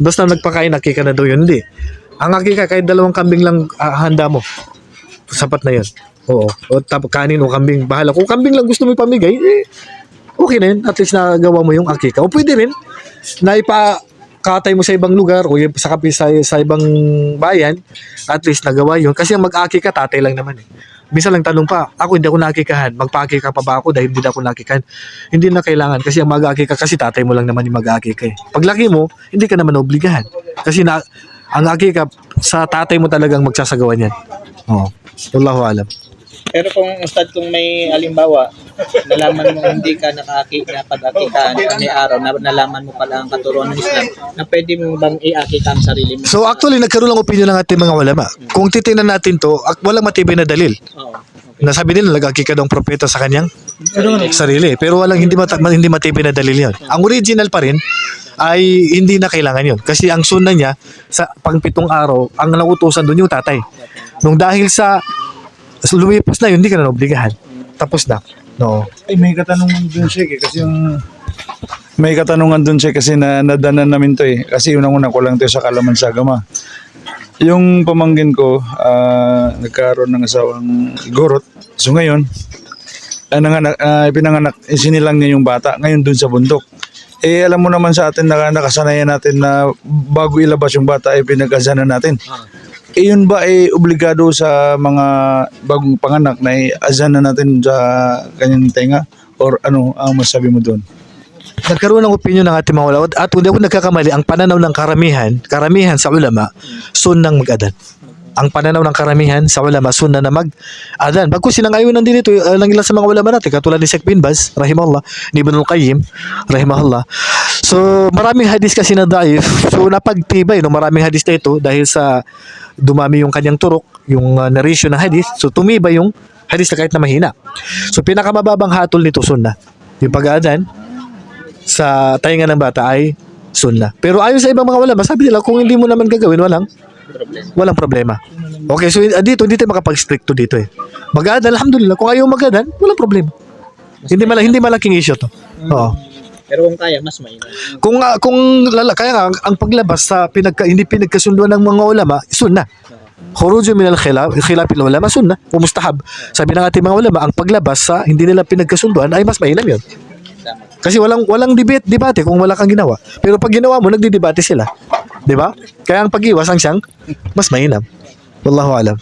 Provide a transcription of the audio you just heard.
Basta nagpakain, akika na daw yun. Hindi. Ang akika, kahit dalawang kambing lang ah, handa mo. Sapat na yun. Oo. O tapos kanin o kambing, bahala. Kung kambing lang gusto mo ipamigay, eh, okay na yun. At least nagawa mo yung akika. O pwede rin na ipa katay mo sa ibang lugar o sa sa, sa ibang bayan, at least nagawa yun. Kasi ang mag-akika, tatay lang naman eh. Minsan lang tanong pa, ako hindi ako nakikahan, magpa-akika pa ba ako dahil hindi na ako nakikahan? Hindi na kailangan kasi ang mag-akika kasi tatay mo lang naman yung mag-akika eh. Paglaki mo, hindi ka naman obligahan. Kasi na, ang akika sa tatay mo talagang magsasagawa niyan. Oo. Wallahu alam. Pero kung ustad kung may alimbawa, nalaman mo hindi ka nakaki na pag-akitaan may araw na nalaman mo pala ang katuruan ng Islam na pwede mo bang i-akita ang sarili mo? So actually, nagkaroon ng opinion ng ating mga ulama. Kung titingnan natin to, walang matibay na dalil. Oo. Nasabi nila, nag-akika daw ang propeta sa kanyang sarili. Pero walang hindi, mata- hindi matibay na dalil yun. Ang original pa rin ay hindi na kailangan yun. Kasi ang sunna niya, sa pangpitong araw, ang nautusan doon yung tatay. Nung dahil sa lumipas na yun, hindi ka na obligahan. Tapos na. No. Ay, may katanungan dun siya eh, kasi yung... May katanungan dun siya kasi na nadanan namin to eh. Kasi unang-una ko lang to sa Kalaman Sagama. Yung pamangkin ko, ah, nagkaroon ng asawang gorot. So ngayon, ah, nanganak, ah, pinanganak, eh, sinilang niya yung bata. Ngayon dun sa bundok. Eh alam mo naman sa atin na nakasanayan natin na bago ilabas yung bata ay pinag-azanan natin. Eh yun ba ay obligado sa mga bagong panganak na i-azan na natin sa kanyang tenga? Or ano ang masabi mo doon? Nagkaroon ng opinion ng ating mga ulama. At kung di ako nagkakamali, ang pananaw ng karamihan, karamihan sa ulama, sunnang mag-adan. Ang pananaw ng karamihan sa ulama, sunna na mag-adan. Bagkus sinang-ayunan din ito uh, ng ilan sa mga ulama natin, katulad ni Sheikh bin Baz, rahimahullah, ni Ibn al-Qayyim, rahimahullah. So, maraming hadis kasi na daif. So, napagtibay, no, maraming hadis na ito dahil sa dumami yung kanyang turok, yung uh, narration ng hadis. So, tumibay yung hadis na kahit na mahina. So, pinakamababang hatol nito, sunna. Yung pag-aadan, sa tainga ng bata ay sunna. Pero ayon sa ibang mga ulama, sabi nila kung hindi mo naman gagawin, walang Problem. walang problema. Okay, so uh, dito hindi tayo makapag-stricto dito eh. Magadan, alhamdulillah. Kung ayaw magadan, walang problema. Hindi mala hindi malaking issue to. Oo. Pero kung kaya, mas mainam. Kung ah, kung lala, kaya nga ang, ang paglabas sa pinagka, hindi pinagkasunduan ng mga ulama, sunna. Khuruju min al-khilaf, khilaf ulama sunna, o mustahab. Sabi ng ating mga ulama, ang paglabas sa hindi nila pinagkasunduan ay mas mainam 'yon. Tama. Kasi walang walang debate debate kung wala kang ginawa. Pero pag ginawa mo, nagdidebate sila. 'Di ba? Kaya ang pag-iwas ang siyang mas mainam. Wallahu alam.